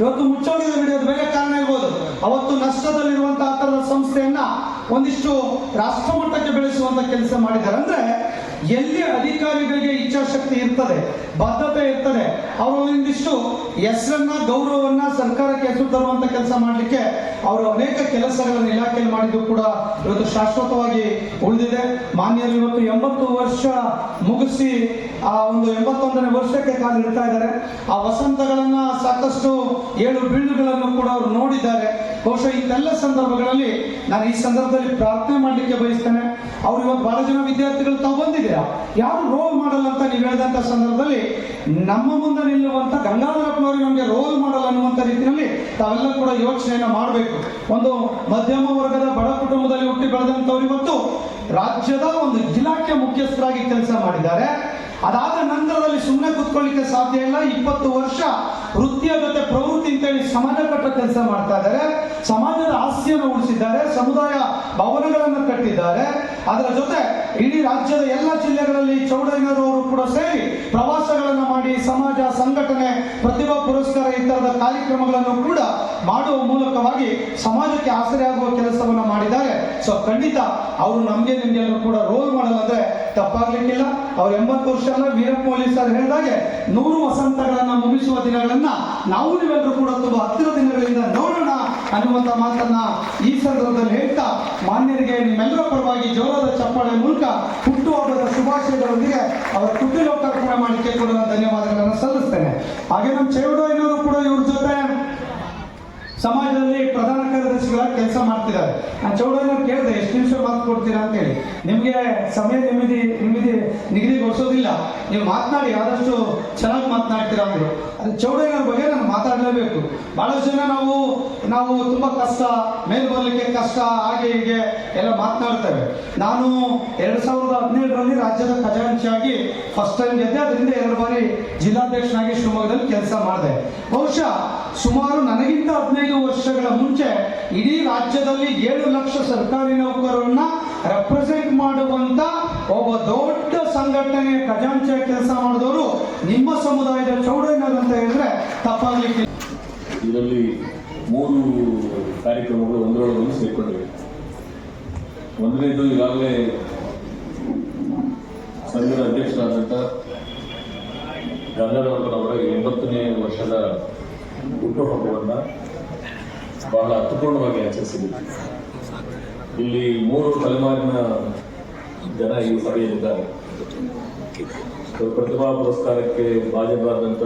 ಇವತ್ತು ಮುಚ್ಚೋಗಿದೆ ನಡೆಯೋದು ಬೇರೆ ಕಾರಣ ಇರ್ಬೋದು. ಅವತ್ತು ನಷ್ಟದಲ್ಲಿರುವಂತಹ ಥರದ ಸಂಸ್ಥೆಯನ್ನ ಒಂದಿಷ್ಟು ರಾಷ್ಟ್ರ ಮಟ್ಟಕ್ಕೆ ಬೆಳೆಸುವಂತ ಕೆಲಸ ಮಾಡಿದ್ದಾರೆ. ಅಂದ್ರೆ ಎಲ್ಲಿ ಅಧಿಕಾರಿಗಳಿಗೆ ಇಚ್ಛಾಶಕ್ತಿ ಇರ್ತದೆ ಬದ್ಧತೆ ಇರ್ತದೆ. ಅವರು ಒಂದಿಷ್ಟು ಹೆಸರನ್ನ, ಗೌರವವನ್ನ ಸರ್ಕಾರಕ್ಕೆ ಹೆಸರು ತರುವಂತ ಕೆಲಸ ಮಾಡಲಿಕ್ಕೆ ಅವರು ಅನೇಕ ಕೆಲಸಗಳನ್ನು ಇಲಾಖೆಯಲ್ಲಿ ಮಾಡಿದ್ದು ಕೂಡ ಇವತ್ತು ಶಾಶ್ವತವಾಗಿ ಉಳಿದಿದೆ. ಮಾನ್ಯರು ಇವತ್ತು ಎಂಬತ್ತು ವರ್ಷ ಮುಗಿಸಿ, ಆ ಒಂದು ಎಂಬತ್ತೊಂದನೇ ವರ್ಷಕ್ಕೆ ಕಾಲಿಡ್ತಾ ಇದ್ದಾರೆ. ಆ ವಸಂತಗಳನ್ನ ಸಾಕಷ್ಟು ಏಳು ಬೀಳುಗಳನ್ನು ಕೂಡ ಅವರು ನೋಡಿದ್ದಾರೆ. ಬಹುಶಃ ಇಂತೆಲ್ಲ ಸಂದರ್ಭಗಳಲ್ಲಿ ನಾನು ಈ ಸಂದರ್ಭದಲ್ಲಿ ಪ್ರಾರ್ಥನೆ ಮಾಡಲಿಕ್ಕೆ ಬಯಸ್ತೇನೆ. ಅವ್ರು ಇವತ್ತು ಬಹಳ ಜನ ವಿದ್ಯಾರ್ಥಿಗಳು ತಾವು ಬಂದಿದ್ದೀರಾ? ಯಾರು ರೋಲ್ ಮಾಡಲ್ ಅಂತ ನೀವು ಹೇಳಿದಂತ ಸಂದರ್ಭದಲ್ಲಿ ನಮ್ಮ ಮುಂದೆ ನಿಲ್ಲುವಂತ ಗಂಗಾಧರಪ್ಪನವರು ನಮಗೆ ರೋಲ್ ಮಾಡಲ್ ಅನ್ನುವಂತ ರೀತಿಯಲ್ಲಿ ತಾವೆಲ್ಲ ಕೂಡ ಯೋಚನೆಯನ್ನ ಮಾಡಬೇಕು. ಒಂದು ಮಧ್ಯಮ ವರ್ಗದ ಬಡ ಕುಟುಂಬದಲ್ಲಿ ಹುಟ್ಟಿ ಬೆಳೆದಂತವ್ರು ಇವತ್ತು ರಾಜ್ಯದ ಒಂದು ಇಲಾಖೆ ಮುಖ್ಯಸ್ಥರಾಗಿ ಕೆಲಸ ಮಾಡಿದ್ದಾರೆ. ಅದಾದ ನಂತರದಲ್ಲಿ ಸುಮ್ಮನೆ ಕುತ್ಕೊಳ್ಳಿಕ್ಕೆ ಸಾಧ್ಯ ಇಲ್ಲ. ಇಪ್ಪತ್ತು ವರ್ಷ ವೃತ್ತಿಯ ಜೊತೆ ಪ್ರವೃತ್ತಿ ಅಂತೇಳಿ ಸಮಾಜ ಕೆಲಸ ಮಾಡ್ತಾ ಇದ್ದಾರೆ. ಸಮಾಜದ ಆಸ್ತಿಯನ್ನು ಉಳಿಸಿದ್ದಾರೆ. ಸಮುದಾಯ ಭವನಗಳನ್ನು ಕಟ್ಟಿದ್ದಾರೆ. ಅದರ ಜೊತೆ ಇಡೀ ರಾಜ್ಯದ ಎಲ್ಲ ಜಿಲ್ಲೆಗಳಲ್ಲಿ ಚೌಡಯ್ಯನವರು ಕೂಡ ಸೇರಿ ಪ್ರವಾಸಗಳನ್ನು ಮಾಡಿ ಸಮಾಜ, ಸಂಘಟನೆ, ಪ್ರತಿಭಾ ಪುರಸ್ಕಾರ ಈ ಕಾರ್ಯಕ್ರಮಗಳನ್ನು ಕೂಡ ಮಾಡುವ ಮೂಲಕವಾಗಿ ಸಮಾಜಕ್ಕೆ ಆಸರೆ ಆಗುವ ಕೆಲಸವನ್ನ ಸೊ ಖಂಡಿತ ಅವರು ನಮಗೆ ನಿಮಗೆ ಕೂಡ ರೋಲ್ ಮಾಡಲ್ ಅಂದ್ರೆ ತಪ್ಪಾಗ್ಲಿಕ್ಕಿಲ್ಲ. ಅವ್ರ ಎಂಬತ್ತು ವರ್ಷ ವೀರಪ್ಪ ಮೊಯ್ಲಿ ಸರ್ ಹೇಳಿದಾಗೆ ನೂರು ವಸಂತಗಳನ್ನ ಮುಗಿಸುವ ದಿನಗಳನ್ನ ನಾವು ನೀವೆಲ್ಲರೂ ಕೂಡ ತುಂಬಾ ಹತ್ತಿರ ದಿನಗಳಿಂದ ನೋಡೋಣ ಅನ್ನುವಂತ ಮಾತನ್ನ ಈ ಸಂದರ್ಭದಲ್ಲಿ ಹೇಳ್ತಾ ಮಾನ್ಯರಿಗೆ ನಿಮ್ಮೆಲ್ಲರ ಪರವಾಗಿ ಜೋರಾದ ಚಪ್ಪಾಳೆ ಮೂಲಕ ಹುಟ್ಟುಹಬ್ಬದ ಶುಭಾಶಯಗಳೊಂದಿಗೆ ಅವರ ಕುಟುಂಬ ಮಾಡಲಿಕ್ಕೆ ಕೂಡ ನಾನು ಧನ್ಯವಾದಗಳನ್ನು ಸಲ್ಲಿಸ್ತೇನೆ. ಹಾಗೆ ನಮ್ಮ ಚೇವಡೋಯ್ನವರು ಕೂಡ ಇವ್ರ ಜೊತೆ ಸಮಾಜದಲ್ಲಿ ಪ್ರಧಾನ ಕೆಲಸ ಮಾಡ್ತಿದ್ದಾರೆ. ನಾನು ಚೌಡರಿನ ಕೇಳಿದೆ ಎಷ್ಟು ನಿಮಿಷ ಮಾತು ಕೊಡ್ತೀರಾ ಅಂತ ಹೇಳಿ ನಿಮಗೆ ಸಮಯ ನಿಮಿದಿ ನಿಮಿದಿ ನಿಗದಿಗೊಳಿಸೋದಿಲ್ಲ ನೀವು ಮಾತನಾಡಿ ಆದಷ್ಟು ಚೆನ್ನಾಗಿ ಮಾತನಾಡ್ತೀರಾ ಅಂದ್ರು. ಅದು ಚೌಡರಿನ ಬಗ್ಗೆ ನಾನು ಮಾತಾಡಲೇಬೇಕು. ಬಹಳಷ್ಟು ಜನ ನಾವು ನಾವು ತುಂಬಾ ಕಷ್ಟ, ಮೇಲೆ ಬರಲಿಕ್ಕೆ ಕಷ್ಟ, ಹಾಗೆ ಹೀಗೆ ಎಲ್ಲ ಮಾತನಾಡ್ತೇವೆ. ನಾನು ಎರಡ್ ಸಾವಿರದ ಹದಿನೇಳರಲ್ಲಿ ರಾಜ್ಯದ ಖಜಾಂಚಿಯಾಗಿ ಫಸ್ಟ್ ಟೈಮ್ ಗೆದ್ದೆ, ಅದರಿಂದ ಎರಡು ಬಾರಿ ಜಿಲ್ಲಾಧ್ಯಕ್ಷನಾಗಿ ಶಿವಮೊಗ್ಗದಲ್ಲಿ ಕೆಲಸ ಮಾಡಿದೆ. ಬಹುಶಃ ಸುಮಾರು ನನಗಿಂತ ಹದಿನೈದು ವರ್ಷಗಳ ಮುಂಚೆ ಇಡೀ ರಾಜ್ಯದಲ್ಲಿ ಏಳು ಲಕ್ಷ ಸರ್ಕಾರಿ ನೌಕರರನ್ನ ರೆಪ್ರೆಸೆಂಟ್ ಮಾಡುವಂತ ಒಬ್ಬ ದೊಡ್ಡ ಸಂಘಟನೆ ಖಜಾಂಚಿಯ ಕೆಲಸ ಮಾಡಿದವರು ನಿಮ್ಮ ಸಮುದಾಯದ ಚೌಡಯ್ಯನವರು ಅಂತ ಹೇಳಿದ್ರೆ ತಪ್ಪಾಗಲಿಕ್ಕೆ ಇದರಲ್ಲಿ ಮೂರು ಕಾರ್ಯಕ್ರಮಗಳು ಒಂದರೊಳಗೊಂದು ಸೇರ್ಕೊಂಡಿವೆ. ಒಂದನೇದು ಈಗಾಗಲೇ ಸಂಘದ ಅಧ್ಯಕ್ಷರಾದಂಥ ಗಂಗಾಧರಪ್ಪನವರ ಎಂಬತ್ತನೇ ವರ್ಷದ ಹುಟ್ಟುಹಬ್ಬವನ್ನು ಬಹಳ ಅರ್ಥಪೂರ್ಣವಾಗಿ ಆಚರಿಸಿದ್ದೀವಿ ಇಲ್ಲಿ ಮೂರು ತಲೆಮಾರಿನ ಜನ ಈ ಸಭೆಯಲ್ಲಿದ್ದಾರೆ. ಪ್ರತಿಭಾ ಪುರಸ್ಕಾರಕ್ಕೆ ಭಾಜನರಾದಂಥ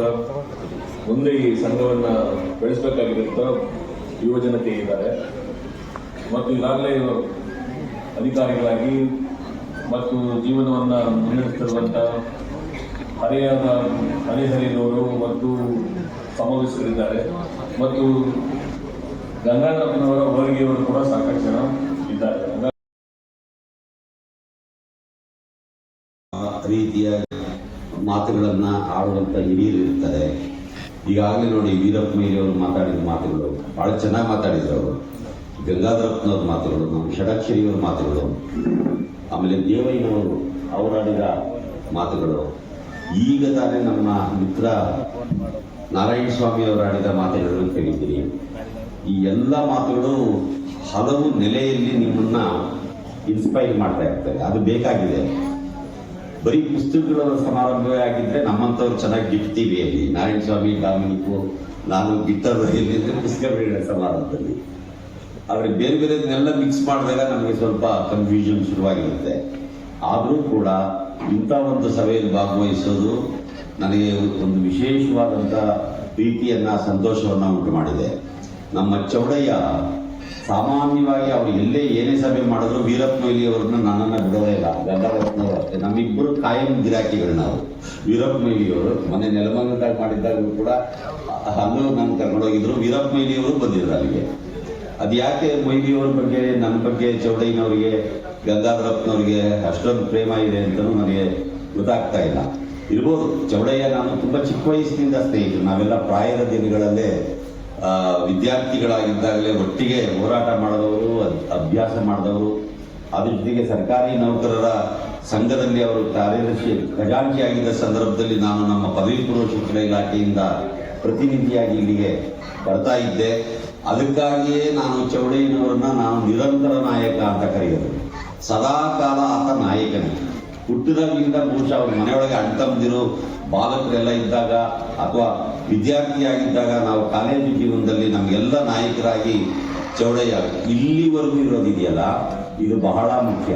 ಮುಂದೆ ಈ ಸಂಘವನ್ನ ಬೆಳೆಸಬೇಕಾಗಿರುವಂತ ಯುವ ಜನತೆ ಇದ್ದಾರೆ. ಮತ್ತು ಈಗಾಗಲೇ ಅಧಿಕಾರಿಗಳಾಗಿ ಮತ್ತು ಜೀವನವನ್ನ ಮುನ್ನಡೆಸುತ್ತಿರುವಂತ ಹರೆಯದ ಹರಿಹರಿದವರು ಮತ್ತು ಸಮಾವೇಶರಿದ್ದಾರೆ ಮತ್ತು ಗಂಗಾಧರಪ್ಪನವರ ಹೋರಿಗೆಯವರು ಕೂಡ ಸಾಕಷ್ಟು ಜನ ಇದ್ದಾರೆ. ರೀತಿಯ ಮಾತುಗಳನ್ನ ಆಡುವಂತ ಹಿರಿಯರು ಇರ್ತಾರೆ. ಈಗಾಗಲೇ ನೋಡಿ ವೀರಪ್ಪ ಮೇಲೆ ಅವರು ಮಾತಾಡಿದ ಮಾತುಗಳು ಬಹಳ ಚೆನ್ನಾಗಿ ಮಾತಾಡಿದ್ರು ಅವರು. ಗಂಗಾಧರಪ್ಪನವ್ರ ಮಾತುಗಳು ಷಡಕ್ಷರಿಯವ್ರ ಮಾತುಗಳು, ಆಮೇಲೆ ದೇವಯ್ಯನವರು ಅವರಾಡಿದ ಮಾತುಗಳು. ಈಗ ತಾನೇ ನಮ್ಮ ಮಿತ್ರ ನಾರಾಯಣ ಸ್ವಾಮಿ ಅವರಾಡಿದ ಮಾತುಗಳನ್ನು ಕೇಳಿದ್ದೀನಿ ಈ ಎಲ್ಲ ಮಾತುಗಳು ಹಲವು ನೆಲೆಯಲ್ಲಿ ನಿಮ್ಮನ್ನ ಇನ್ಸ್ಪೈರ್ ಮಾಡ್ತಾ ಇರ್ತವೆ. ಅದು ಬೇಕಾಗಿದೆ. ಬರೀ ಪುಸ್ತಕಗಳ ಸಮಾರಂಭವೇ ಆಗಿದ್ರೆ ನಮ್ಮಂತವ್ರು ಚೆನ್ನಾಗಿ ಗಿಟ್ತೀವಿ ಅಲ್ಲಿ. ನಾರಾಯಣ ಸ್ವಾಮಿ ಡಾಮಿನಿಕು, ನಾನು ಪುಸ್ತಕ ಬಿಡುಗಡೆ ಸಮಾರಂಭದಲ್ಲಿ ಆದ್ರೆ ಬೇರೆ ಬೇರೆದನ್ನೆಲ್ಲ ಮಿಕ್ಸ್ ಮಾಡಿದಾಗ ನಮಗೆ ಸ್ವಲ್ಪ ಕನ್ಫ್ಯೂಷನ್ ಶುರುವಾಗಿರುತ್ತೆ. ಆದರೂ ಕೂಡ ಇಂಥ ಒಂದು ಸಭೆಯಲ್ಲಿ ಭಾಗವಹಿಸೋದು ನನಗೆ ಒಂದು ವಿಶೇಷವಾದಂಥ ಪ್ರೀತಿಯನ್ನ, ಸಂತೋಷವನ್ನ ಉಂಟು ಮಾಡಿದೆ ನಮ್ಮ ಚೌಡಯ್ಯ ಸಾಮಾನ್ಯವಾಗಿ ಅವ್ರು ಎಲ್ಲೇ ಏನೇ ಸಭೆ ಮಾಡಿದ್ರು ವೀರಪ್ಪ ಮೊಯ್ಲಿ ಅವ್ರನ್ನ ನನ್ನನ್ನ ಬಿಡೋದೇ ಇಲ್ಲ. ಗಂಗಾಧರಪ್ಪನವರು ಅಷ್ಟೇ. ನಮ್ಮಿಬ್ಬರು ಕಾಯಂ ಗಿರಾಕಿಗಳು ನಾವು. ವೀರಪ್ಪ ಮೊಯ್ಲಿ ಅವರು ಮೊನ್ನೆ ನೆಲಮಂಗಲದಾಗ ಮಾಡಿದ್ದಾಗೂ ಕೂಡ ಅಲ್ಲೂ ನನ್ನ ಕರ್ಕೊಂಡೋಗಿದ್ರು. ವೀರಪ್ಪ ಮೊಯ್ಲಿ ಅವರು ಬಂದಿದ್ರು ಅಲ್ಲಿಗೆ. ಅದು ಯಾಕೆ ಮೊಯ್ಲಿಯವ್ರ ಬಗ್ಗೆ ನನ್ನ ಬಗ್ಗೆ, ಚೌಡಯ್ಯನವರಿಗೆ, ಗಂಗಾಧರಪ್ಪನವ್ರಿಗೆ ಅಷ್ಟೊಂದು ಪ್ರೇಮ ಇದೆ ಅಂತಲೂ ನನಗೆ ಗೊತ್ತಾಗ್ತಾ ಇಲ್ಲ. ಇರ್ಬೋದು, ಚೌಡಯ್ಯ ನಾನು ತುಂಬಾ ಚಿಕ್ಕ ವಯಸ್ಸಿನಿಂದ ಸ್ನೇಹಿತರು. ನಾವೆಲ್ಲ ಪ್ರಾಯದ ದಿನಗಳಲ್ಲೇ ವಿದ್ಯಾರ್ಥಿಗಳಾಗಿದ್ದಾಗಲೇ ಒಟ್ಟಿಗೆ ಹೋರಾಟ ಮಾಡಿದವರು ಅಭ್ಯಾಸ ಮಾಡಿದವರು. ಅದ್ರ ಜೊತೆಗೆ ಸರ್ಕಾರಿ ನೌಕರರ ಸಂಘದಲ್ಲಿ ಅವರು ಕಾರ್ಯದರ್ಶಿ, ಖಜಾಂಚಿಯಾಗಿದ್ದ ಸಂದರ್ಭದಲ್ಲಿ ನಾನು ನಮ್ಮ ಪದವಿ ಪೂರ್ವ ಶಿಕ್ಷಣ ಇಲಾಖೆಯಿಂದ ಪ್ರತಿನಿಧಿಯಾಗಿ ಇಲ್ಲಿಗೆ ಬರ್ತಾ ಇದ್ದೆ. ಅದಕ್ಕಾಗಿಯೇ ನಾನು ಚೌಡಯ್ಯನವರನ್ನ ನಾನು ನಿರಂತರ ನಾಯಕ ಅಂತ ಕರೆಯೋದು. ಸದಾಕಾಲ ಆತ ನಾಯಕನೇ. ಹುಟ್ಟಿದಾಗಲಿಂದ ಬಹುಶಃ ಅವ್ರ ಮನೆಯೊಳಗೆ ಅಣ್ತಂದಿರು ಬಾಲಕರೆಲ್ಲ ಇದ್ದಾಗ ಅಥವಾ ವಿದ್ಯಾರ್ಥಿಯಾಗಿದ್ದಾಗ ನಾವು ಕಾಲೇಜು ಜೀವನದಲ್ಲಿ ನಮಗೆಲ್ಲ ನಾಯಕರಾಗಿ ಚೌಡಯ್ಯ ಇಲ್ಲಿವರೆಗೂ ಇರೋದಿದೆಯಲ್ಲ ಇದು ಬಹಳ ಮುಖ್ಯ.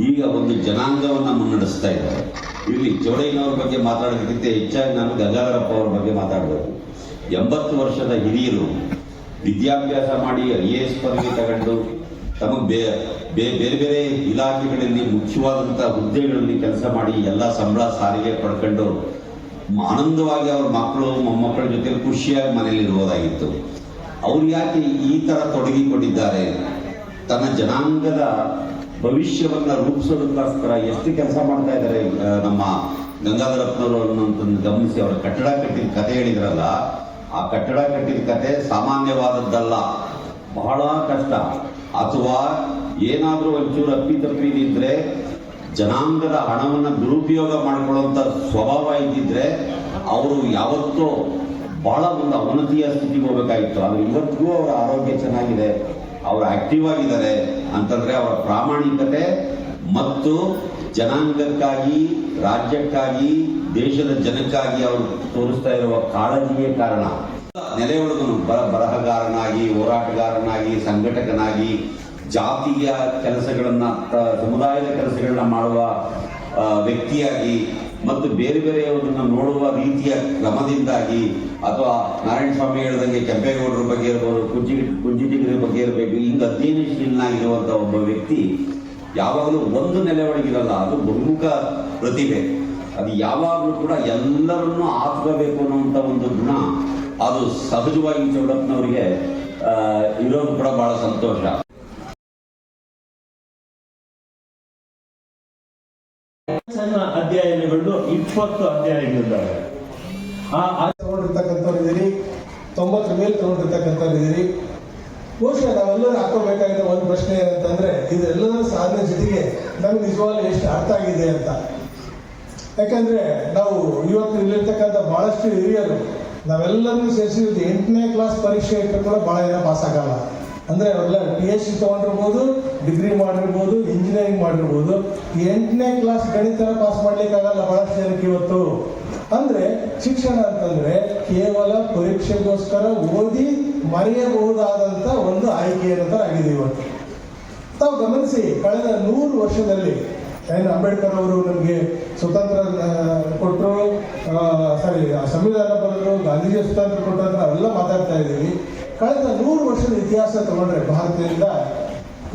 ಈಗ ಒಂದು ಜನಾಂಗವನ್ನು ಮುನ್ನಡೆಸ್ತಾ ಇದ್ದಾರೆ. ಇಲ್ಲಿ ಚೌಡಯ್ಯನವ್ರ ಬಗ್ಗೆ ಮಾತಾಡೋದಕ್ಕಿಂತ ಹೆಚ್ಚಾಗಿ ನಾನು ಗಂಗಾಧರಪ್ಪ ಅವ್ರ ಬಗ್ಗೆ ಮಾತಾಡಬೇಕು ಎಂಬತ್ತು ವರ್ಷದ ಹಿರಿಯರು ವಿದ್ಯಾಭ್ಯಾಸ ಮಾಡಿ ಐ ಎ ಎಸ್ ಪದವಿ ತಗೊಂಡು ತಮಗೆ ಬೇ ಬೇರೆ ಬೇರೆ ಇಲಾಖೆಗಳಲ್ಲಿ ಮುಖ್ಯವಾದಂಥ ಹುದ್ದೆಗಳಲ್ಲಿ ಕೆಲಸ ಮಾಡಿ ಎಲ್ಲ ಸಂಬಳ ಸಾರಿಗೆ ಪಡ್ಕೊಂಡು ಆನಂದವಾಗಿ ಅವ್ರ ಮಕ್ಕಳು, ಮೊಮ್ಮಕ್ಕಳ ಜೊತೆ ಖುಷಿಯಾಗಿ ಮನೆಯಲ್ಲಿ ಇರುವುದಾಗಿತ್ತು. ಅವ್ರು ಯಾಕೆ ಈ ತರ ತೊಡಗಿಕೊಂಡಿದ್ದಾರೆ? ತನ್ನ ಜನಾಂಗದ ಭವಿಷ್ಯವನ್ನ ರೂಪಿಸೋದಕ್ಕೋಸ್ಕರ ಎಷ್ಟು ಕೆಲಸ ಮಾಡ್ತಾ ಇದ್ದಾರೆ? ನಮ್ಮ ಗಂಗಾಧರಪ್ಪನವರು ಅನ್ನೋದನ್ನು ಗಮನಿಸಿ, ಅವರ ಕಟ್ಟಡ ಕಟ್ಟಿದ ಕತೆ ಹೇಳಿದ್ರಲ್ಲ, ಆ ಕಟ್ಟಡ ಕಟ್ಟಿದ ಕತೆ ಸಾಮಾನ್ಯವಾದದ್ದಲ್ಲ. ಬಹಳ ಕಷ್ಟ. ಅಥವಾ ಏನಾದರೂ ಒಂಚೂರು ಅಪ್ಪಿತಪ್ಪಿದಿದ್ರೆ ಜನಾಂಗದ ಹಣವನ್ನು ದುರುಪಯೋಗ ಮಾಡಿಕೊಳ್ಳುವಂಥ ಸ್ವಭಾವ ಇದ್ದಿದ್ರೆ, ಅವರು ಯಾವತ್ತೂ ಬಹಳ ಒಂದು ಅವನತಿಯ ಸ್ಥಿತಿಗೆ ಹೋಗಬೇಕಾಗಿತ್ತು. ಆದರೆ ಇವತ್ತಿಗೂ ಅವರ ಆರೋಗ್ಯ ಚೆನ್ನಾಗಿದೆ, ಅವರು ಆಕ್ಟಿವ್ ಆಗಿದ್ದಾರೆ ಅಂತಂದರೆ ಅವರ ಪ್ರಾಮಾಣಿಕತೆ ಮತ್ತು ಜನಾಂಗಕ್ಕಾಗಿ, ರಾಜ್ಯಕ್ಕಾಗಿ, ದೇಶದ ಜನಕ್ಕಾಗಿ ಅವರು ತೋರಿಸ್ತಾ ಇರುವ ಕಾಳಜಿಯೇ ಕಾರಣ. ನೆಲೆಯೊಳಗನು ಬರ ಬರಹಗಾರನಾಗಿ, ಹೋರಾಟಗಾರನಾಗಿ, ಸಂಘಟಕನಾಗಿ, ಜಾತಿಯ ಕೆಲಸಗಳನ್ನು ಸಮುದಾಯದ ಕೆಲಸಗಳನ್ನ ಮಾಡುವ ವ್ಯಕ್ತಿಯಾಗಿ ಮತ್ತು ಬೇರೆ ಬೇರೆಯವರನ್ನು ನೋಡುವ ರೀತಿಯ ಕ್ರಮದಿಂದಾಗಿ ಅಥವಾ ನಾರಾಯಣ ಸ್ವಾಮಿ ಹೇಳ್ದಂಗೆ ಕೆಂಪೇಗೌಡರ ಬಗ್ಗೆ ಇರ್ಬೋದು, ಕುಂಜಿ ಕುಂಜಿಟಿಗರ ಬಗ್ಗೆ ಇರಬೇಕು ಹಿಂಗ ಅಧ್ಯಯನಶೀಲನಾಗಿರುವಂಥ ಒಬ್ಬ ವ್ಯಕ್ತಿ ಯಾವಾಗಲೂ ಒಂದು ನೆಲೆ ಒಳಗಿರಲ್ಲ ಅದು ಬಹುಮುಖ ಪ್ರತಿಭೆ. ಅದು ಯಾವಾಗಲೂ ಕೂಡ ಎಲ್ಲರನ್ನೂ ಆತ್ಕೋಬೇಕು ಅನ್ನುವಂಥ ಒಂದು ಗುಣ. ಅದು ಸಹಜವಾಗಿ ಚೌಡಪ್ಪನವರಿಗೆ ಇರೋದು ಕೂಡ ಬಹಳ ಸಂತೋಷ. ಸಣ್ಣ ಅಧ್ಯಾಯಗಳು ಇಪ್ಪತ್ತು ಅಧ್ಯಾಯಗಳಿದ್ದಾವೆ. ಆ ಆ- ತಗೊಂಡಿರ್ತಕ್ಕಂಥವ್ರು ಇದ್ದೀರಿ ತೊಂಬತ್ತರ ಮೇಲೆ ತಗೊಂಡಿರ್ತಕ್ಕಂಥವ್ರಿದ್ದೀರಿ. ಬಹುಶಃ ನಾವೆಲ್ಲರೂ ಹಾಕೋಬೇಕಾಗಿರೋ ಒಂದು ಪ್ರಶ್ನೆ ಏನಂತಂದ್ರೆ ಇದೆಲ್ಲದರ ಸಾಧನೆ ಜೊತೆಗೆ ನಮ್ಗೆ ನಿಜವಾಗ್ಲೂ ಎಷ್ಟು ಅರ್ಥ ಆಗಿದೆ ಅಂತ. ಯಾಕಂದ್ರೆ ನಾವು ಇವತ್ತು ಇಲ್ಲಿರ್ತಕ್ಕಂಥ ಬಹಳಷ್ಟು ಹಿರಿಯರು ನಾವೆಲ್ಲರನ್ನೂ ಸೇರಿಸಿದ್ದು ಎಂಟನೇ ಕ್ಲಾಸ್ ಪರೀಕ್ಷೆ ಇಟ್ಟರು ಕೂಡ ಬಹಳ ಜನ ಪಾಸ್ ಆಗಲ್ಲ. ಅಂದ್ರೆ ಅವರೆಲ್ಲ ಪಿ ಎಚ್ ಡಿ ತಗೊಂಡಿರ್ಬೋದು ಡಿಗ್ರಿ ಮಾಡಿರ್ಬೋದು ಇಂಜಿನಿಯರಿಂಗ್ ಮಾಡಿರ್ಬೋದು. ಈ ಎಂಟನೇ ಕ್ಲಾಸ್ ಗಣಿತ ಪಾಸ್ ಮಾಡ್ಲಿಕ್ಕಾಗಲ್ಲ ಬಹಳಷ್ಟು ಜನಕ್ಕೆ ಇವತ್ತು. ಅಂದ್ರೆ ಶಿಕ್ಷಣ ಅಂತಂದ್ರೆ ಕೇವಲ ಪರೀಕ್ಷೆಗೋಸ್ಕರ ಓದಿ ಮರೆಯಬಹುದಾದಂಥ ಒಂದು ಆಯ್ಕೆ ಅಂತ ಆಗಿದೆ ಇವತ್ತು. ತಾವು ಗಮನಿಸಿ, ಕಳೆದ ನೂರು ವರ್ಷದಲ್ಲಿ ಏನು ಅಂಬೇಡ್ಕರ್ ಅವರು ನಮಗೆ ಸ್ವತಂತ್ರ ಕೊಟ್ಟರು ಸಾರಿ ಸಂವಿಧಾನ ಬರೆದ್ರು ಗಾಂಧೀಜಿ ಸ್ವತಂತ್ರ ಕೊಟ್ಟಂತ ಅವೆಲ್ಲ ಮಾತಾಡ್ತಾ ಇದ್ದೀವಿ. ಕಳೆದ ನೂರು ವರ್ಷದ ಇತಿಹಾಸ ತಗೊಂಡ್ರೆ ಭಾರತದಿಂದ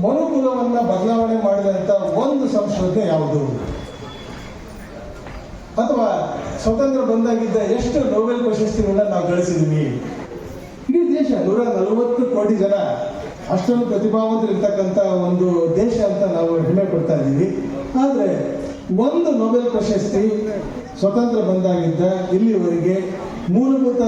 ಮನುಕುಲವನ್ನ ಬದಲಾವಣೆ ಮಾಡಿದಂಥ ಒಂದು ಸಂಶೋಧನೆ ಯಾವುದು? ಅಥವಾ ಸ್ವತಂತ್ರ ಬಂದಾಗಿದ್ದ ಎಷ್ಟು ನೋಬೆಲ್ ಪ್ರಶಸ್ತಿಗಳನ್ನ ನಾವು ಗಳಿಸಿದ್ವಿ? ಇಡೀ ದೇಶ ನೂರ ನಲವತ್ತು ಕೋಟಿ ಜನ ಅಷ್ಟೊಂದು ಪ್ರತಿಭಾವಂತರಿರ್ತಕ್ಕಂಥ ಒಂದು ದೇಶ ಅಂತ ನಾವು ಹೆಮ್ಮೆ ಪಡ್ತಾ ಇದ್ದೀವಿ. ಆದರೆ ಒಂದು ನೊಬೆಲ್ ಪ್ರಶಸ್ತಿ ಸ್ವತಂತ್ರ ಬಂದಾಗಿದ್ದ ಇಲ್ಲಿವರೆಗೆ ಮೂಲಭೂತ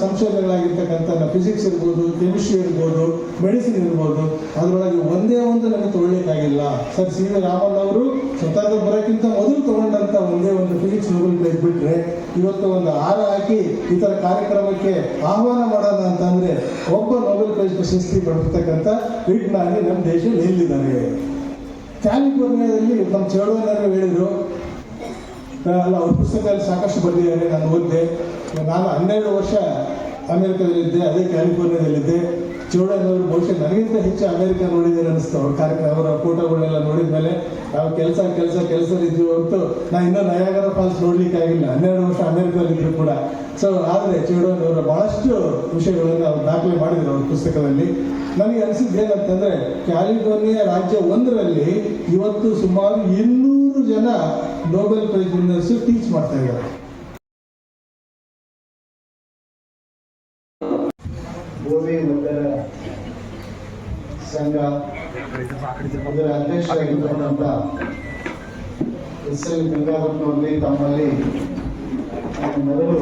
ಸಂಶೋಧನೆಗಳಾಗಿರ್ತಕ್ಕಂಥ ಫಿಸಿಕ್ಸ್ ಇರ್ಬೋದು ಕೆಮಿಸ್ಟ್ರಿ ಇರ್ಬೋದು ಮೆಡಿಸಿನ್ ಇರ್ಬೋದು, ಅದರೊಳಗೆ ಒಂದೇ ಒಂದು ನಮಗೆ ತೊಗೊಳ್ಳಿಕ್ಕಾಗಿಲ್ಲ. Sir, C. ವಿ. ರಾಮನ್ ಅವರು ಸ್ವತಂತ್ರ ಬರೋಕ್ಕಿಂತ ಮೊದಲು ತೊಗೊಂಡಂಥ ಒಂದೇ ಒಂದು ಫಿಸಿಕ್ಸ್ ನೊಬೆಲ್ ಪ್ರೈಸ್ ಬಿಟ್ಟರೆ ಇವತ್ತು ಒಂದು ಹಾರ ಹಾಕಿ ಈ ಥರ ಕಾರ್ಯಕ್ರಮಕ್ಕೆ ಆಹ್ವಾನ ಮಾಡೋಣ ಅಂತಂದರೆ ಒಬ್ಬ ನೊಬೆಲ್ ಪ್ರೈಸ್ ಪ್ರಶಸ್ತಿ ಪಡೆದಿರ್ತಕ್ಕಂಥ ವಿಜ್ಞಾನಿ ನಮ್ಮ ದೇಶ ನಿಲ್ಲಿದ್ದಾರೆ ಕ್ಯಾಲಿಫೋರ್ನಿಯಾದಲ್ಲಿ ನಮ್ಮ ಚಳುವಳಿಯವರು ಹೇಳಿದರು ಅಲ್ಲ, ಅವ್ರ ಪುಸ್ತಕದಲ್ಲಿ ಸಾಕಷ್ಟು ಬರೆದಿದ್ದಾರೆ, ನಾನು ಓದಿದೆ. ನಾನು ಹನ್ನೆರಡು ವರ್ಷ ಅಮೆರಿಕದಲ್ಲಿದ್ದೆ, ಅದೇ ಕ್ಯಾಲಿಫೋರ್ನಿಯಾದಲ್ಲಿದ್ದೆ. ಚೌಡಯ್ಯನವರು ಬಹುಶಃ ನನಗಿಂತ ಹೆಚ್ಚು ಅಮೆರಿಕ ನೋಡಿದ್ದಾರೆ ಅನಿಸ್ತು. ಅವ್ರ ಕಾರ್ಯಕ್ರಮ, ಅವರ ಫೋಟೋಗಳನ್ನೆಲ್ಲ ನೋಡಿದ ಮೇಲೆ ನಾವು ಕೆಲಸ ಕೆಲಸ ಕೆಲಸ ಇದ್ವಿ ಹೊರತು ನಾ ಇನ್ನೂ ನಯಾಗರ ಫಾಲ್ಸ್ ನೋಡ್ಲಿಕ್ಕೆ ಆಗಿಲ್ಲ ಹನ್ನೆರಡು ವರ್ಷ ಅಮೆರಿಕದಲ್ಲಿದ್ರು ಕೂಡ. ಸೊ ಆದರೆ ಚೌಡಯ್ಯನವರ ಬಹಳಷ್ಟು ವಿಷಯಗಳನ್ನು ಅವ್ರು ದಾಖಲೆ ಮಾಡಿದ್ರು ಅವ್ರ ಪುಸ್ತಕದಲ್ಲಿ. ನನಗೆ ಅನಿಸಿದ್ದು ಏನಂತಂದ್ರೆ, ಕ್ಯಾಲಿಫೋರ್ನಿಯಾ ರಾಜ್ಯ ಒಂದರಲ್ಲಿ ಇವತ್ತು ಸುಮಾರು ಇನ್ನೂರು ಜನ ನೊಬೆಲ್ ಪ್ರೈಸ್ ವಿನ್ನರ್ಸ್ ಟೀಚ್ ಮಾಡ್ತಾ ಇದ್ದಾರೆ. ಅಧ್ಯಕ್ಷರಾಗಿರ್ತಕ್ಕಂಥ ಎಸ್ ಎಲ್ ಗಂಗಾಧರನವರಲ್ಲಿ ತಮ್ಮಲ್ಲಿ ಮೊದಲು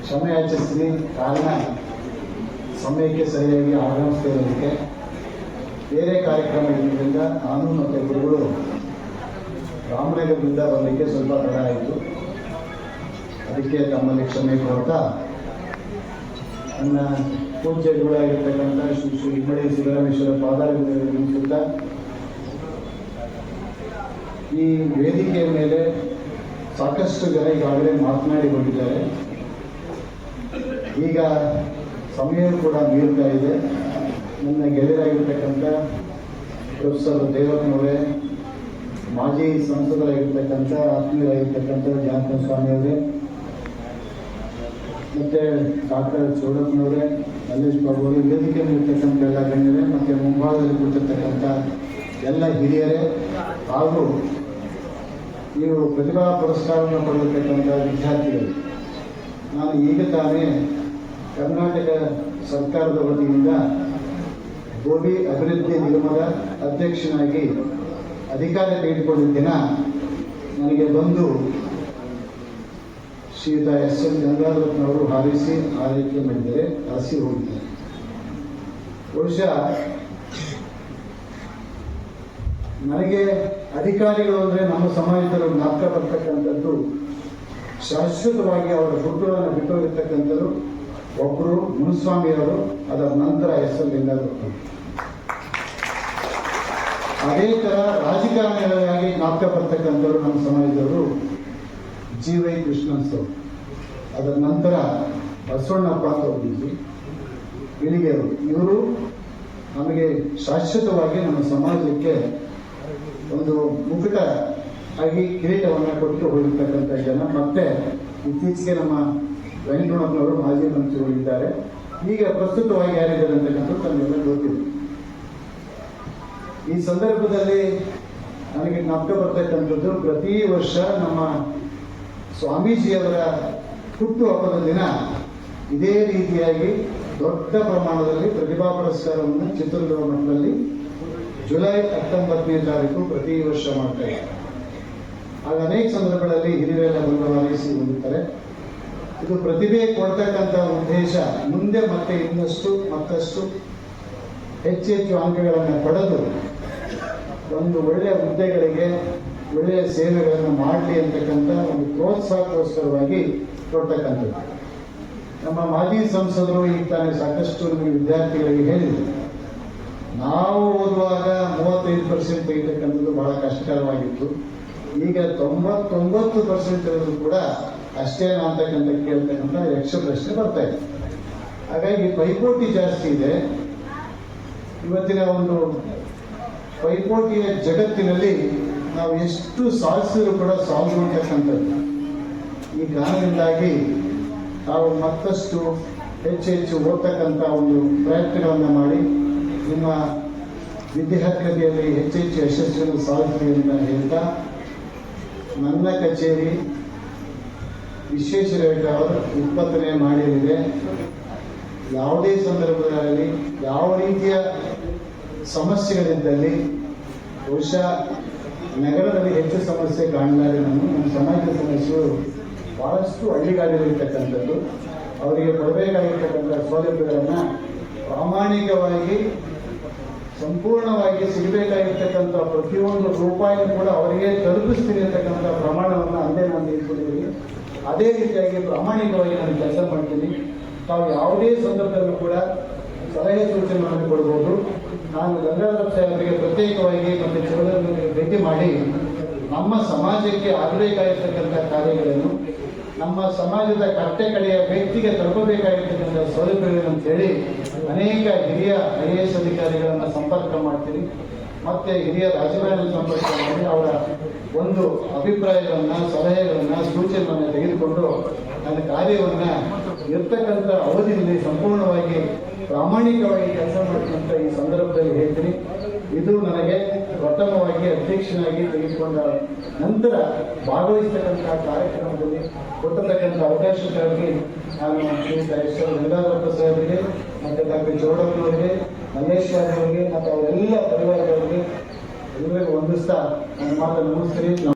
ಕ್ಷಮೆ ಯಾಚಿಸ್ತೀನಿ ಕಾರಣ ಸಮಯಕ್ಕೆ ಸರಿಯಾಗಿ ಆಗಮಿಸ್ತಾ ಇರೋದಕ್ಕೆ ಬೇರೆ ಕಾರ್ಯಕ್ರಮ ಇರೋದ್ರಿಂದ ನಾನು ಮತ್ತು ಗುರುಗಳು ರಾಮನಗರದಿಂದ ಬರಲಿಕ್ಕೆ ಸ್ವಲ್ಪ ತಡ ಆಯಿತು. ಅದಕ್ಕೆ ತಮ್ಮಲ್ಲಿ ಕ್ಷಮೆ ಕೊಡ್ತಾ ನನ್ನ ಪೂಜ್ಯ ಗುರುಗಳಾಗಿರ್ತಕ್ಕಂಥ ಶ್ರೀ ಶ್ರೀ ಇಮ್ಮಡಿ ಸಿದ್ದರಾಮೇಶ್ವರ ಪಾದಾರವಿಂದ ಈ ವೇದಿಕೆಯ ಮೇಲೆ ಸಾಕಷ್ಟು ಜನ ಈಗಾಗಲೇ ಮಾತನಾಡಿ ಬಂದಿದ್ದಾರೆ. ಈಗ ಸಮಯ ಕೂಡ ಮೀರ್ತಾ ಇದೆ. ನನ್ನ ಗೆಳೆಯರಾಗಿರ್ತಕ್ಕಂಥ ಪ್ರೊಫೆಸರ್ ದೇವಪ್ಪನವರೇ ಮಾಜಿ ಸಂಸದರಾಗಿರ್ತಕ್ಕಂಥ ಆತ್ಮೀಯರಾಗಿರ್ತಕ್ಕಂಥ ಜಾನಪದ ಸ್ವಾಮಿಯವರೇ ಮತ್ತೆ ಡಾಕ್ಟರ್ ಚೌಡಪ್ಪನವರೇ ಮಲ್ಲೇಶ್ ಬಾಬು ಅವರು ವೇದಿಕೆ ಇರ್ತಕ್ಕಂಥ ಎಲ್ಲ ಗಣ್ಯರೇ, ಮತ್ತು ಮುಂಭಾಗದಲ್ಲಿ ಕೂತಿರ್ತಕ್ಕಂಥ ಎಲ್ಲ ಹಿರಿಯರೇ, ಹಾಗೂ ನೀವು ಪ್ರತಿಭಾ ಪುರಸ್ಕಾರವನ್ನು ಪಡೆದಿರ್ತಕ್ಕಂಥ ವಿದ್ಯಾರ್ಥಿಗಳು. ನಾನು ಈಗ ತಾನೇ ಕರ್ನಾಟಕ ಸರ್ಕಾರದ ವತಿಯಿಂದ ಗೋಬಿ ಅಭಿವೃದ್ಧಿ ನಿಗಮದ ಅಧ್ಯಕ್ಷನಾಗಿ ಅಧಿಕಾರ ನೀಡಿಕೊಂಡಿದ್ದ ದಿನ ನನಗೆ ಬಂದು ಶ್ರೀಯುತ ಎಸ್ ಎನ್ ಗಂಗಾಧರಪ್ಪನವರು ಹಾರಿಸಿ ಆರೈಕೆ ಮಾಡಿದರೆ ಹಾರಿಸಿ ಹೋಗಿದ್ದಾರೆ ಬಹುಶಃ ನನಗೆ ಅಧಿಕಾರಿಗಳು ಅಂದರೆ ನಮ್ಮ ಸಮಾಜದಲ್ಲಿ ಮಾತ್ರ ಬರ್ತಕ್ಕಂಥದ್ದು, ಶಾಶ್ವತವಾಗಿ ಅವರ ಹುಟ್ಟುಗಳನ್ನು ಬಿಟ್ಟೋಗಿರ್ತಕ್ಕಂಥದ್ದು ಒಬ್ಬರು ಮುನಿಸ್ವಾಮಿಯವರು, ಅದರ ನಂತರ ಎಸ್ ಎಲ್ ಗಂಗಾಧರಪ್ಪ ಅದೇ ಥರ ರಾಜಕಾರಣಿಗಳಾಗಿ ನಾಪ್ಕ ಬರ್ತಕ್ಕಂಥವ್ರು ನಮ್ಮ ಸಮಾಜದವರು ಜಿ ವೈ ಕೃಷ್ಣನ್ ಅದರ ನಂತರ ಬಸವಣ್ಣಪ್ಪ ಹೋಗಿದ್ವಿ ಇಳಿಗೆಯವರು ಇವರು ನಮಗೆ ಶಾಶ್ವತವಾಗಿ ನಮ್ಮ ಸಮಾಜಕ್ಕೆ ಒಂದು ಮುಕುಟ ಆಗಿ ಕಿರೀಟವನ್ನು ಕೊಟ್ಟು ಹೋಗಿರ್ತಕ್ಕಂಥ ಜನ. ಮತ್ತೆ ಇತ್ತೀಚೆಗೆ ನಮ್ಮ ವೆಂಕಟರಮಣಪ್ಪನವರು ಮಾಜಿ ಮಂತ್ರಿಗಳಿದ್ದಾರೆ. ಈಗ ಪ್ರಸ್ತುತವಾಗಿ ಯಾರಿದ್ದಾರೆ ಅಂತಕ್ಕಂಥದ್ದು ತಮಗೆಲ್ಲ ಗೊತ್ತಿದೆ. ಈ ಸಂದರ್ಭದಲ್ಲಿ ನನಗೆ ಜ್ಞಾಪಕ ಬರ್ತಕ್ಕಂಥದ್ದು ಪ್ರತಿ ವರ್ಷ ನಮ್ಮ ಸ್ವಾಮೀಜಿಯವರ ಹುಟ್ಟುಹಬ್ಬದ ದಿನ ಇದೇ ರೀತಿಯಾಗಿ ದೊಡ್ಡ ಪ್ರಮಾಣದಲ್ಲಿ ಪ್ರತಿಭಾ ಪುರಸ್ಕಾರವನ್ನು ಚಿತ್ರದುರ್ಗ ಮಠದಲ್ಲಿ ಜುಲೈ ಹತ್ತೊಂಬತ್ತನೇ ತಾರೀಕು ಪ್ರತಿ ವರ್ಷ ಮಾಡ್ತಾ ಆಗ ಅನೇಕ ಸಂದರ್ಭಗಳಲ್ಲಿ ಹಿರಿಯರೆಲ್ಲ ಬಂದು ಹೋಗುತ್ತಾರೆ ಇದು ಪ್ರತಿಭೆ ಕೊಡ್ತಕ್ಕಂಥ ಉದ್ದೇಶ. ಮುಂದೆ ಮತ್ತೆ ಇನ್ನಷ್ಟು ಮತ್ತಷ್ಟು ಹೆಚ್ಚೆಚ್ಚು ಹೆಚ್ಚು ಅಂಕಗಳನ್ನು ಪಡೆದು ಒಂದು ಒಳ್ಳೆಯ ಹುದ್ದೆಗಳಿಗೆ ಒಳ್ಳೆಯ ಸೇವೆಗಳನ್ನು ಮಾಡಲಿ ಅಂತಕ್ಕಂಥ ಒಂದು ಪ್ರೋತ್ಸಾಹಕ್ಕೋಸ್ಕರವಾಗಿ ಕೊಡ್ತಕ್ಕಂಥದ್ದು. ನಮ್ಮ ಮಾಜಿ ಸಂಸದರು ಈಗ ತಾನೇ ಸಾಕಷ್ಟು ನಮಗೆ ವಿದ್ಯಾರ್ಥಿಗಳಿಗೆ ಹೇಳಿದರು. ನಾವು ಓದುವಾಗ ಮೂವತ್ತೈದು ಪರ್ಸೆಂಟ್ ತೆಗಿತಕ್ಕಂಥದ್ದು ಬಹಳ ಕಷ್ಟಕರವಾಗಿತ್ತು ಈಗ ತೊಂಬತ್ತೊಂಬತ್ತು ಪರ್ಸೆಂಟ್ ಇರೋದು ಕೂಡ ಅಷ್ಟೇನಾ ಅಂತಕ್ಕಂಥ ಕೇಳ್ತಕ್ಕಂಥ ಯಕ್ಷ ಪ್ರಶ್ನೆ ಬರ್ತಾ ಇದೆ. ಹಾಗಾಗಿ ಪೈಪೋಟಿ ಜಾಸ್ತಿ ಇದೆ. ಇವತ್ತಿನ ಒಂದು ಪೈಪೋಟಿಯ ಜಗತ್ತಿನಲ್ಲಿ ನಾವು ಎಷ್ಟು ಸಾಧಿಸಿದ್ರು ಕೂಡ ಸಾಲ್ಗೊಳ್ತಕ್ಕಂಥದ್ದು ಈ ಕಾರಣದಿಂದಾಗಿ ನಾವು ಮತ್ತಷ್ಟು ಹೆಚ್ಚು ಹೆಚ್ಚು ಓದ್ತಕ್ಕಂಥ ಒಂದು ಪ್ರಯತ್ನಗಳನ್ನು ಮಾಡಿ ನಿಮ್ಮ ವಿದ್ಯಾರ್ಥಿಯಲ್ಲಿ ಹೆಚ್ಚು ಹೆಚ್ಚು ಯಶಸ್ಸನ್ನು ಸಾಧಿಸಲಿ ಅಂತ ಹೇಳ್ತಾ ನನ್ನ ಕಚೇರಿ ವಿಶ್ವೇಶ್ವರಯ್ಯ ಅವರು ಇಪ್ಪತ್ತನೇ ಮಾಡಿದೆ ಯಾವುದೇ ಸಂದರ್ಭದಲ್ಲಿ ಯಾವ ರೀತಿಯ ಸಮಸ್ಯೆಗಳಿದ್ದಲ್ಲಿ ಬಹುಶಃ ನಗರದಲ್ಲಿ ಹೆಚ್ಚು ಸಮಸ್ಯೆ ಕಾಣಲಾರೆ ನಾನು ನಮ್ಮ ಸಮಾಜದ ಸಮಸ್ಯೆಗಳು ಬಹಳಷ್ಟು ಹಳ್ಳಿಗಾಡಿರತಕ್ಕಂಥದ್ದು ಅವರಿಗೆ ಕೊಡಬೇಕಾಗಿರ್ತಕ್ಕಂಥ ಸೌಲಭ್ಯಗಳನ್ನು ಪ್ರಾಮಾಣಿಕವಾಗಿ, ಸಂಪೂರ್ಣವಾಗಿ ಸಿಗಬೇಕಾಗಿರ್ತಕ್ಕಂಥ ಪ್ರತಿಯೊಂದು ರೂಪಾಯಿನೂ ಕೂಡ ಅವರಿಗೆ ತಲುಪಿಸ್ತೀನಿ ಅಂತಕ್ಕಂಥ ಪ್ರಮಾಣವನ್ನು ಅಂದೇ ನಾನು ತೆಗೆದುಕೊಂಡಿದ್ದೀನಿ ಅದೇ ರೀತಿಯಾಗಿ ಪ್ರಾಮಾಣಿಕವಾಗಿ ನಾನು ಕೆಲಸ ಮಾಡ್ತೀನಿ. ತಾವು ಯಾವುದೇ ಸಂದರ್ಭದಲ್ಲೂ ಕೂಡ ಸಲಹೆ ಸೂಚನೆಗಳನ್ನು ಕೊಡ್ಬೋದು ನಾನು ಗಂಗಾಧರ ಸಾಹೇಬರಿಗೆ ಪ್ರತ್ಯೇಕವಾಗಿ ಮತ್ತು ಚಿಕ್ಕಬಳ್ಳಾಪುರಕ್ಕೆ ಭೇಟಿ ಮಾಡಿ ನಮ್ಮ ಸಮಾಜಕ್ಕೆ ಆಗಬೇಕಾಗಿರ್ತಕ್ಕಂಥ ಕಾರ್ಯಗಳನ್ನು, ನಮ್ಮ ಸಮಾಜದ ಕಟ್ಟೆ ಕಡೆಯ ವ್ಯಕ್ತಿಗೆ ತಲುಪಬೇಕಾಗಿರ್ತಕ್ಕಂಥ ಸೌಲಭ್ಯಗಳನ್ನು ಅಂತೇಳಿ ಅನೇಕ ಹಿರಿಯ ಐ ಎ ಎಸ್ ಅಧಿಕಾರಿಗಳನ್ನು ಸಂಪರ್ಕ ಮಾಡ್ತೀನಿ ಮತ್ತೆ ಹಿರಿಯ ರಾಜಕಾರಣ ಸಂಪರ್ಕ ಮಾಡಿ ಅವರ ಒಂದು ಅಭಿಪ್ರಾಯಗಳನ್ನು, ಸಲಹೆಗಳನ್ನು, ಸೂಚನೆಗಳನ್ನು ತೆಗೆದುಕೊಂಡು ನನ್ನ ಕಾರ್ಯವನ್ನು ಇರ್ತಕ್ಕಂಥ ಅವಧಿಯಲ್ಲಿ ಸಂಪೂರ್ಣವಾಗಿ ಪ್ರಾಮಾಣಿಕವಾಗಿ ಕೆಲಸ ಮಾಡುವಂತ ಈ ಸಂದರ್ಭದಲ್ಲಿ ಹೇಳ್ತೀನಿ. ಇದು ನನಗೆ ಪ್ರಥಮವಾಗಿ ಅಧ್ಯಕ್ಷನಾಗಿ ತೆಗೆದುಕೊಂಡ ನಂತರ ಭಾಗವಹಿಸ್ತಕ್ಕಂಥ ಕಾರ್ಯಕ್ರಮದಲ್ಲಿ ಕೊಟ್ಟತಕ್ಕಂಥ ಅವಕಾಶಕ್ಕಾಗಿ ನಾನು ಶ್ರೀಯುತ ಎಸ್ ಎಲ್ ಗಂಗಾಧರಪ್ಪ ಸಾಹೇಬರಿಗೆ ಮತ್ತು ಡಾಕ್ಟರ್ ಚೌಡಪ್ಪನವರಿಗೆ ಮಲ್ಲೇಶ್ವರ ಅವರಿಗೆ, ಮತ್ತು ಅವರೆಲ್ಲ ಪರಿವಾರದವರಿಗೆ ಎಲ್ಲರಿಗೂ ವಂದಿಸ್ತಾ ನನ್ನ ಮಾತನ್ನು ಮುಗಿಸ್ತೀನಿ.